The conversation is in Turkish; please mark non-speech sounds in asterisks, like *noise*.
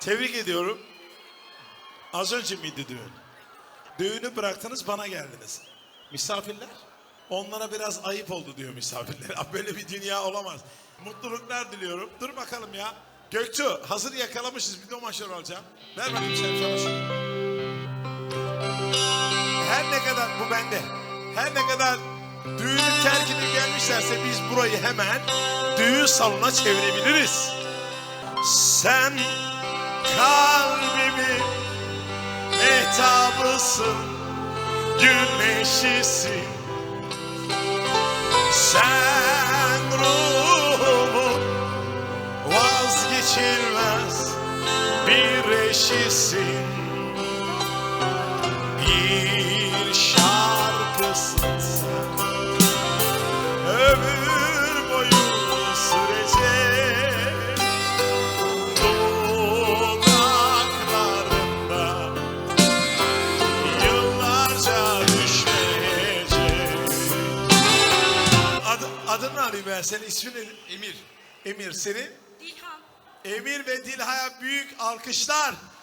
Tebrik ediyorum. Az önce miydi düğün? Düğünü bıraktınız bana geldiniz. Misafirler? Onlara biraz ayıp oldu diyor misafirler. *laughs* Böyle bir dünya olamaz. Mutluluklar diliyorum. Dur bakalım ya. Göktuğ hazır yakalamışız bir domaşör alacağım. Ver bakayım sen çalışın. Her ne kadar bu bende. Her ne kadar düğünü terk edip gelmişlerse biz burayı hemen düğün salonuna çevirebiliriz. Sen kalbimin mehtapısın, güneşisin. Sen ruhumun vazgeçilmez bir eşisin. Bir Adını alayım ben senin ismin ne? Emir. Emir senin? Dilhan. Emir ve Dilha'ya büyük alkışlar.